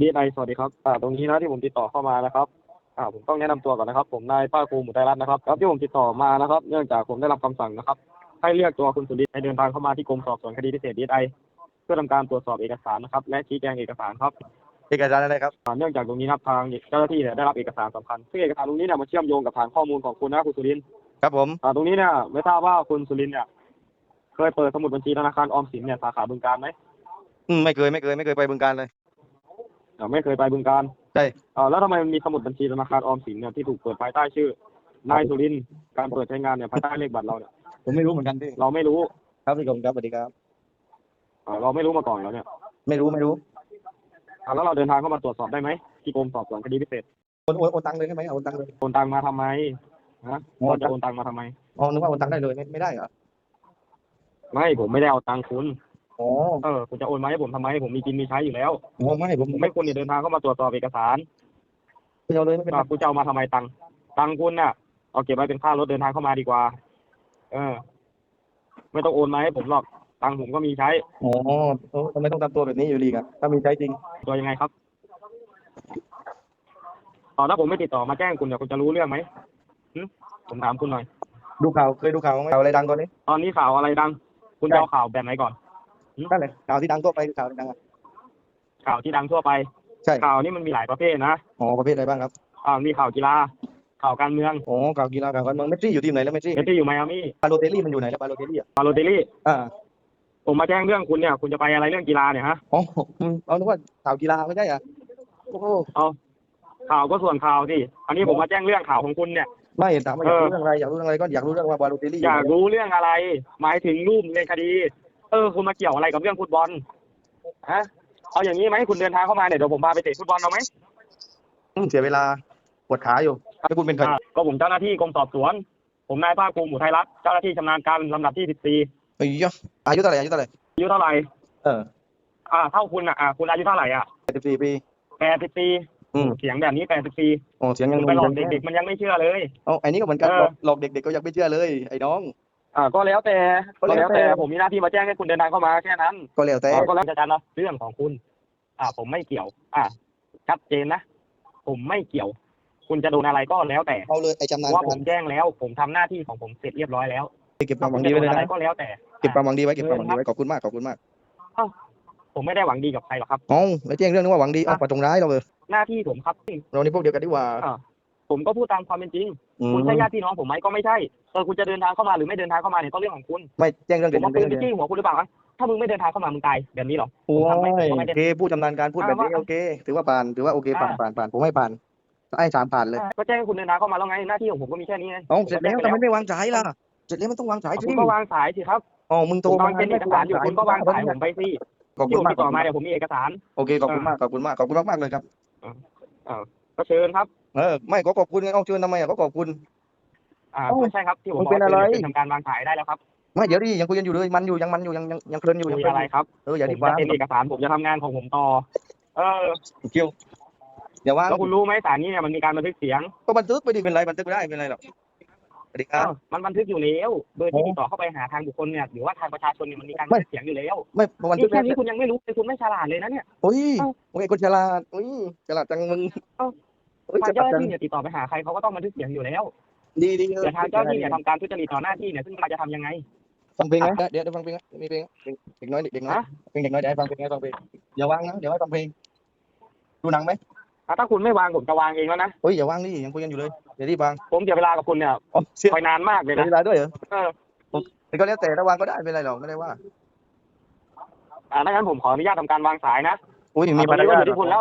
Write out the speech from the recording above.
ดีไอสวัสดีครับอ่าตรงนี้นะที่ผมติดต่อเข้ามานะครับอ่าผมต้องแนะนำตัวก่อนนะครับ ผมนายภาคภูมิหมุทัยรัตน์นะครับครับที่ผมติดต่อมานะครับ เนื่องจากผมได้รับคำสั่งนะครับ ให้เรียกตัวคุณสุรินทร์ให้เดินทางเข้ามาที่กรมสอบสวนคดีพิเศษดีไอเพื่อทำการตรวจสอบเอกสารนะครับ และชี้แจงเอกสารครับเอกสารอะไรครับอ่าเนื่องจากตรงนี้นะครับทางเจ้าหน้าที่เนี่ยได้รับเอกสารสำคัญซึ่งเอกสารตรงนี้เนี่ยมันเชื่อมโยงกับฐานข้อมูลของคุณนะคุณสุรินทร์ครับผมอ่าตรงนี้เนี่ยไม่ทราบว่าคุณสุรินทร์เนี่ยเคยเปิดสมุดบัญชีธนาคารออมสินเนี่ยสาขาบึงการไหมอืมไม่เคยไม่เคยไม่เคยไปบึงการเลย อ่าไม่เคยไปบึงการใช่อ่าแล้วทำไมมันมีสมุดบัญชีธนาคารออมสินเนี่ยที่ถูกเปิดภายใต้ชื่อนายสุรินทร์การเปิดใช้งานเนี่ยภายใต้เลขบัตรเราเนี่ยผมไม่รู้เหมือนกันพี่เราไม่รู้ครับพี่กรมครับสวัสดีครับอ่าเราไม่รู้มาก่อนแล้วเนี่ยไม่รู้ไม่รู้อ่าแล้วเราเดินทางเข้ามาตรวจสอบได้ไหมที่กรมสอบสวนคดีพิเศษโอนโอนโอนตังค์เลยได้ไหมเอาโอนตังค์เลย โอนตังมาทำไมฮะโอน เราจะโอนตังมาทำไมอ๋อนึกว่าโอนตังค์ได้เลยไม่ไม่ได้เหรอไม่ผมไม่ได้เอาตังคุณ อ๋อเออคุณจะโอนมาให้ผมทำไมผมมีกินมีใช้อยู่แล้วอ๋อไม่ผมผมไม่ให้คุณเนี่ยเดินทางเข้ามาตรวจสอบเอกสารไม่เอาเลยไม่เป็นไรอ่าคุณจะเอามาทำไมตังตังคุณน่ะเอาเก็บไว้เป็นค่ารถเดินทางเข้ามาดีกว่า เออ ไม่ต้องโอนมาให้ผมหรอกตังผมก็มีใช้อ๋อเออทำไมต้องทำตัวแบบนี้อยู่ดีกันถ้ามีใช้จริงตัวยังไงครับอ๋อถ้าผมไม่ติดต่อมาแจ้งคุณเนี่ยคุณจะรู้เรื่องไหมหึผมถามคุณหน่อย ดูข่าวเคยดูข่าวไหมข่าวอะไรดังตอนนี้ ตอนนี้ข่าวอะไรดัง คุณจะเอาข่าวแบบไหนก่อน นั่นแหละข่าวที่ดังทั่วไปคือข่าวที่ดังอะข่าวที่ดังทั่วไป ใช่ข่าวนี้มันมีหลายประเภทนะอ๋อประเภทอะไรบ้างครับอ่ามีข่าวกีฬา ข่าวการเมืองอ๋อข่าวกีฬาข่าวการเมืองเมสซี่อยู่ทีมไหนแล้วเมสซี่เมสซี่อยู่ไมอามี่บาโลเตลลี่มันอยู่ไหนแล้วบาโลเตลลี่อะปาโลเตลลี่อ่าผมมาแจ้งเรื่องคุณเนี่ย คุณจะไปอะไรเรื่องกีฬาเนี่ยฮะอ๋ออืมเอานึกว่าข่าวกีฬาไม่ใช่เหรอะโอ้โหข่าวก็ส่วนข่าวสิอันนี้ผมมาแจ้งเรื่องข่าวของคุณเนี่ยไม่ถามว่าอยากรู้เรื่องอะไรอยากรู้เรื่องอะไรก็อยากรู้เรื่องว่าบาโลเตลลี่อยากรู้เรื่องอะไร หมายถึงรูปในคดี เออคุณมาเกี่ยวอะไรกับเรื่องฟุตบอลฮะเอาอย่างนี้ไหมคุณเดินทางเข้ามาเนี่ยเดี๋ยวผมพาไปเตะฟุตบอลเอาไหมอืมเสียเวลาปวดขาอยู่ให้คุณเป็นใครอ่าก็ผมเจ้าหน้าที่กรมสอบสวน ผมนายภาคภูมิหมุทัยรัตน์เจ้าหน้าที่ชำนาญการลำดับที่14เอ้ยยะอายุเท่าไหร่อายุเท่าไหร่อายุเท่าไหร่เอออ่าเท่าคุณอะอ่าคุณอายุเท่าไหร่อะสิบสี่ปี 84อืมเสียงแบบนี้84โอ้เสียงยังคุณไปหลอกเด็กๆมันยังไม่เชื่อเลยๆอ๋อไอ้นี่ก็เหมือนกันเออหลอกหลอกเด็กๆก็ยังไม่เชื่อเลย ไอ้น้อง อ่าก็แล้วแต่ก็ก็แล้แล้ววแต่แต่ผมมีหน้าที่มาแจ้งให้คุณเดินทางเข้ามาแค่นั้นก็แล้วแต่อ่าก็แล้วแต่การนะเรื่องของคุณ อ่า ผมไม่เกี่ยว อ่าชัดเจนนะผมไม่เกี่ยว คุณจะโดนอะไรก็แล้วแต่เอาเลยไอ้จำเพนานราะว่าผการมแจ้งแล้ว ผมทำหน้าที่ของผมเสร็จเรียบร้อยแล้วเก็บความหวังจะดีโดไว้เลยนอะไรนะก็แล้วแต่เก็บความหวังดีไว้เก็บความหวังดีไว้ขอบคุณมากขอบคุณมากขอบคุณมากผมไม่ได้หวังดีกับใครหรอกครับอ๋อแล้วแจ้งเรื่องนึกว่าหวังดีเอาอะปะตรงร้ายเราเลยหน้าที่ผมครับ เรานี่พวกเดียวกันดีกว่า ผมก็พูดตามความเป็นจริงอืมคุณใช่ญาติพี่น้องผมไหมก็ไม่ใช่เออคุณจะเดินทางเข้ามาหรือไม่เดินทางเข้ามาเนี่ยก็เรื่องของคุณไม่แจ้งเรื่องผเด็ดมเอาเรื่ปือนงไปเด็ดจี้หัวคุณหรือเปล่าวะถ้ามึงไม่เดินทางเข้ามามึงตายแบบนี้เหรอโอ้ทำไมยผมไม่ได้โอเคผู้ชำนาญการพูดแบบนี้อ่าว่าโอเค ถือว่าผ่านถือว่าโอเคผ่านอ่า ผ่านผ่านผมให้ผ่านไอ้สามผ่านเลยก็แจ้งให้คุณเดินทางเข้ามาแล้วไงหน้าที่ของผมก็มีแค่นี้ไงเอ๋อเสร็จแล้วทำไมไม่วางสายล่ะเสร็จแล้วมันต้องวางสายคุสิณก็วางสายสิครับอ๋อมึงโทรผมมาฟังเป็นเอกสารอยู่คุณก็วางสายผมไปสิขอบที่คุผณมมากติดต่อมาเนี่ยผมมีเอกสาร โอเคขอบคุณมากขอบคุณมากขอบคุณมากมากๆเลยครับ ก็เชิญครับ เออไม่ก็ขอบคุณไงเอาเชิญทำไมอะก็ขอบคุณ อ่าเอ้าไม่ใช่ครับที่ผมมันบอกเป็นอะไรคือทำการวางสายได้แล้วครับไม่เดี๋ยวดิยังคุยกันอยู่เลยมันอยู่ยังมันอยู่ยังยังยังเพลินอยู่ยังมีเพลินอะไรอยู่ครับเอออย่าผดีมกว่าจะเป็นเอกสารผมจะทำงานของผมต่อ เออเกี่ยวอย่าว่างแล้วคุณรู้ไหมสารนี้เนี่ยมันมีการบันทึกเสียงก็บันทึกไปดิเป็นไรบันทึกไม่ได้เป็นไรหรอกสวัสดีครับ อ้าวมันบันทึกอยู่แล้วเบอร์ที่โอ้ติดต่อเข้าไปหาทางบุคคลเนี่ยหรือว่าทางประชาชนเนี่ยมันมีการไม่บันทึกเสียงอยู่แล้วไม่บันทึนี่กแค่ไม่นี้คุณยังไม่รู้เลยคุณไม่ฉลาดเลยนะเนี่ย โอ้ยเอ้าโอ้ยคนฉลาดโอ้ยฉลาดจังมึง เอ้าโอ้ย ทาฉงเจ้าลาหดน้าจังที่เนี่ยติดต่อไปหาใครเขาก็ต้องบันทึกเสียงอยู่แล้วดีดีเออแต่ทางเจ้าหน้าที่เนี่ยทำการทุจริตต่อหน้าที่เนี่ยซึ่งเราจะทำยังไงฟังเพลงไหมเดี๋ยวเดี๋ยวฟังเพลงนะมีเพลงเพลงเด็กน้อยเด็กน้อยฮะเพลงเด็กน้อยเดี๋ยวให้ฟังเพลงให้ฟังเพลงอย่าวางนะเดี๋ยวให้ฟังเพลงดูหนังไหมอะถ้าคุณไม่วางผมจะวางเองแล้วนะเฮ้ยอย่าวางดิยังคุยกันอยู่เลยเดี๋ยวรีบวางผมเสียเวลากับคุณเนี่ยอ๋อเสียคอยนานมากเลยเสียนะเวลาด้วยเหรอเออแต่ก็แล้วแต่ถ้าวางก็ได้ไม่เป็นไรหรอกไม่ได้ว่าอ่าดังนั้นผมขออนุญาตทำการวางสายนะอุ้ยมีตมารงรนี้ก็ยาอทยู่ที่คุณแล้ว